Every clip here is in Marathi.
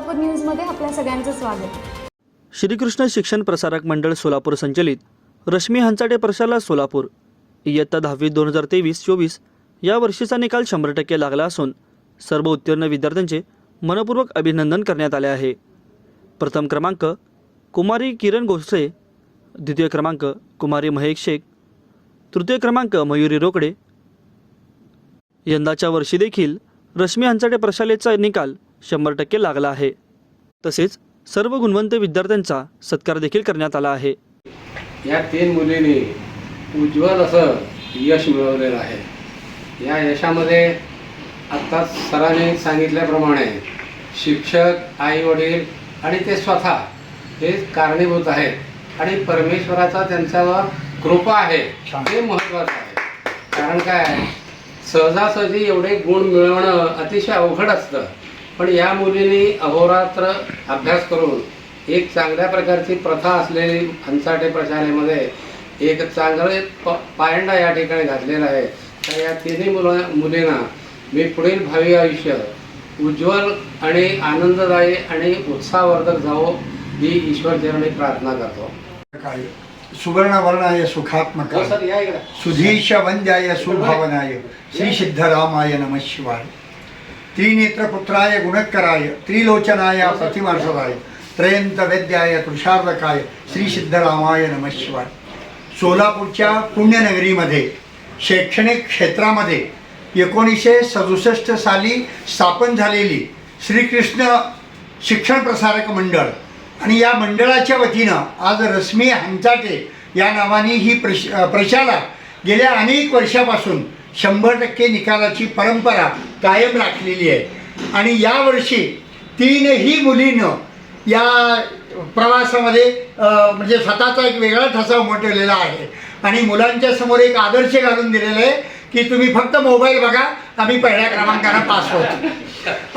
सोलापूर न्यूजमध्ये आपल्या सगळ्यांचं स्वागत. श्रीकृष्ण शिक्षण प्रसारक मंडळ सोलापूर संचलित रश्मी हंचाटे प्रशाला सोलापूर. इयत्ता दहावी दोन हजार तेवीस चोवीस या वर्षीचा निकाल शंभर टक्के लागला असून सर्व उत्तीर्ण विद्यार्थ्यांचे मनपूर्वक अभिनंदन करण्यात आले आहे. प्रथम क्रमांक कुमारी किरण गोसे द्वितीय क्रमांक कुमारी महेश शेख तृतीय क्रमांक मयुरी रोकडे. यंदाच्या वर्षी देखील रश्मी हंचाटे प्रशालेचा निकाल शंभर टक्के लागला आहे. तसेच सर्व गुणवंत विद्यार्थ्यांचा सत्कार देखील करण्यात आला आहे. या तीन मुलींनी उज्ज्वल असं यश मिळवलेलं आहे. या यशामध्ये आत्ताच सरांनी सांगितल्याप्रमाणे शिक्षक आई वडील आणि ते स्वतः हे कारणीभूत आहेत आणि परमेश्वराचा त्यांच्यावर कृपा आहे हे महत्त्वाचं आहे. कारण काय सहजासहजी एवढे गुण मिळवणं अतिशय अवघड असतं. पण या मुलींनी अहोरात्र अभ्यास करून एक चांगल्या प्रकारची प्रथा असलेली हंसाटे प्रशालेमध्ये एक चांगले प पायंडा या ठिकाणी घातलेला आहे. तर या तिन्ही मुलं मुलींना मी पुढील भावी आयुष्य उज्ज्वल आणि आनंददायी आणि उत्साहवर्धक जावो ही ईश्वरचरणी प्रार्थना करतो. सुवर्णवर्णाय सुखात्मक हो सुधीश वंद्याय सुभावनाय। श्री सिद्धरामाय नम शिवाय। त्रिनेत्रपुत्राय गुणकराय त्रिलोचनाय प्रतिमासदाय त्रयंत वेद्याय तुषार्धकाय श्री सिद्धरामाय नम शिवाय सोलापूरच्या पुण्यनगरीमध्ये शैक्षणिक क्षेत्रामध्ये एकोणीसशे सदुसष्ट साली स्थापन झालेली श्रीकृष्ण शिक्षण प्रसारक मंडळ आणि या मंडळाच्या वतीनं आज रश्मी हंचाटे या नावाने ही प्रश प्रशाला गेल्या अनेक वर्षापासून शंभर टक्के निकालाची परंपरा कायम राखलेली आहे. आणि यावर्षी तीनही मुलीनं या प्रवासामध्ये म्हणजे स्वतःचा एक वेगळा ठसा उमटवलेला आहे. आणि मुलांच्या समोर एक आदर्श घालून दिलेला आहे की तुम्ही फक्त मोबाईल बघा आम्ही पहिल्या क्रमांकानं पास होतो.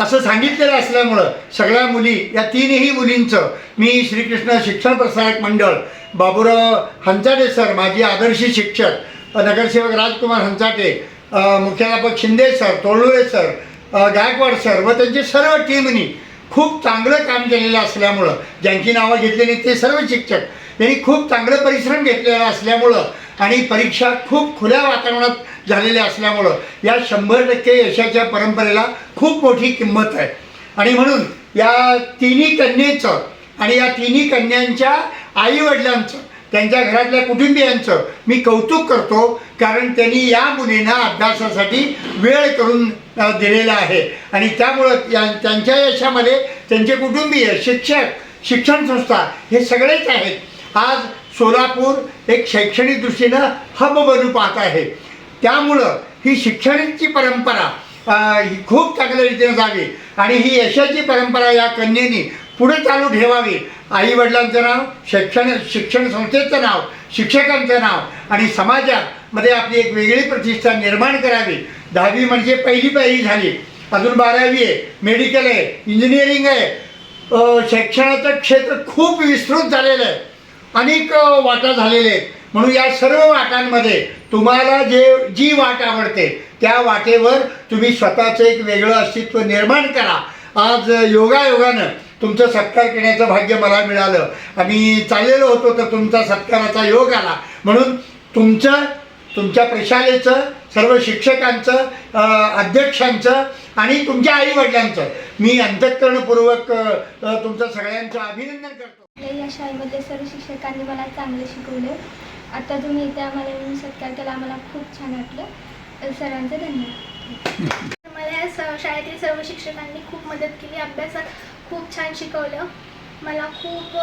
असं सांगितलेलं असल्यामुळं सगळ्या मुली या तीनही मुलींचं मी श्रीकृष्ण शिक्षण प्रसारक मंडळ बाबूराव हंचाटे सर माझी आदर्श शिक्षक नगरसेवक राजकुमार हंचाटे मुख्याध्यापक Shinde sir Tolule sir Gaikwad sir व त्यांची सर्व टीमनी खूप चांगलं काम केलेलं असल्यामुळं ज्यांची नावं घेतलेली ते सर्व शिक्षक यांनी खूप चांगलं परिश्रम घेतलेला असल्यामुळं आणि परीक्षा खूप खुल्या वातावरणात झालेल्या असल्यामुळं या शंभर टक्के यशाच्या परंपरेला खूप मोठी किंमत आहे. आणि म्हणून या तिन्ही कन्येचं आणि या तिन्ही कन्यांच्या आईवडिलांचं त्यांच्या घरातल्या कुटुंबियांचं मी कौतुक करतो कारण त्यांनी या मुलींना अभ्यासासाठी वेळ करून दिलेला आहे. आणि त्यामुळं या त्यांच्या यशामध्ये त्यांचे कुटुंबीय शिक्षक शिक्षण संस्था हे सगळेच आहेत. आज सोलापूर एक शैक्षणिक दृष्टीनं हब बनू पाहत आहे. त्यामुळं ही शिक्षणाची परंपरा ही खूप चांगल्या रीतीनं जावी. आणि ही यशाची परंपरा या कन्येनी पुढे चालू ठेवावी. आई वडिलांचं नाव शैक्षण शिक्षण संस्थेचं नाव शिक्षकांचं नाव आणि समाजात मध्ये आपली एक वेगळी प्रतिष्ठा निर्माण करावी. दहावी म्हणजे पहिली पहिली झाली. अजून बारावी आहे. मेडिकल आहे. इंजिनिअरिंग आहे. शैक्षणाचं क्षेत्र खूप विस्तृत झालेलं आहे. अनेक वाटा झालेले आहेत. म्हणून या सर्व वाटांमध्ये तुम्हाला जे जी वाट आवडते त्या वाटेवर तुम्ही स्वतःचं एक वेगळं अस्तित्व निर्माण करा. आज योगायोगानं तुमचं सत्कार करण्याचं भाग्य मला मिळालं. आम्ही चाललेलो होतो तर तुमचा सत्काराचा योग आला. म्हणून तुमचं तुमच्या प्रशालेचं सर्व शिक्षकांचं अध्यक्षांचं आणि तुमच्या आईवडिलांचं मी अंतःकरणपूर्वक तुमचं सगळ्यांचं अभिनंदन करतो. या शाळेमध्ये सर्व शिक्षकांनी मला चांगले शिकवले. आता तुम्ही इथे आम्हाला येऊन सत्कार केला. आम्हाला खूप छान वाटलं. सरांचे धन्यवाद. मला या शाळेतील सर्व शिक्षकांनी खूप मदत केली. अभ्यासात खूप छान शिकवलं. मला खूप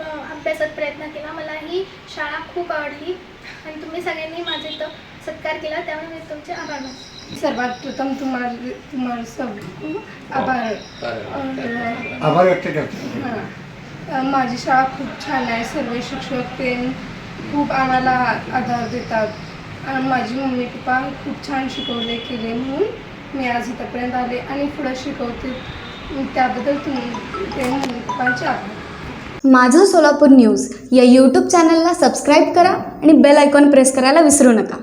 अभ्यासात प्रयत्न केला. मला ही शाळा खूप आवडली. आणि तुम्ही सगळ्यांनी माझे इथं सत्कार केला. त्यामुळे मी तुमचे आभार मानते. सर्वात प्रथम तुम्हाला तुम्हाला सब आभार. आभार. व्यक्त करतो. हां. माझी शाळा खूप छान आहे. सर्व शिक्षक ते खूप आम्हाला आधार देतात. आणि माझी मम्मी पप्पा खूप छान शिकवले केले म्हणून मी आज इथंपर्यंत आले आणि पुढं शिकवते त्याबद्दल तुम्ही ते आभार माझं सोलापूर न्यूज या यूट्यूब चॅनलला सबस्क्राईब करा आणि बेल आयकॉन प्रेस करायला विसरू नका.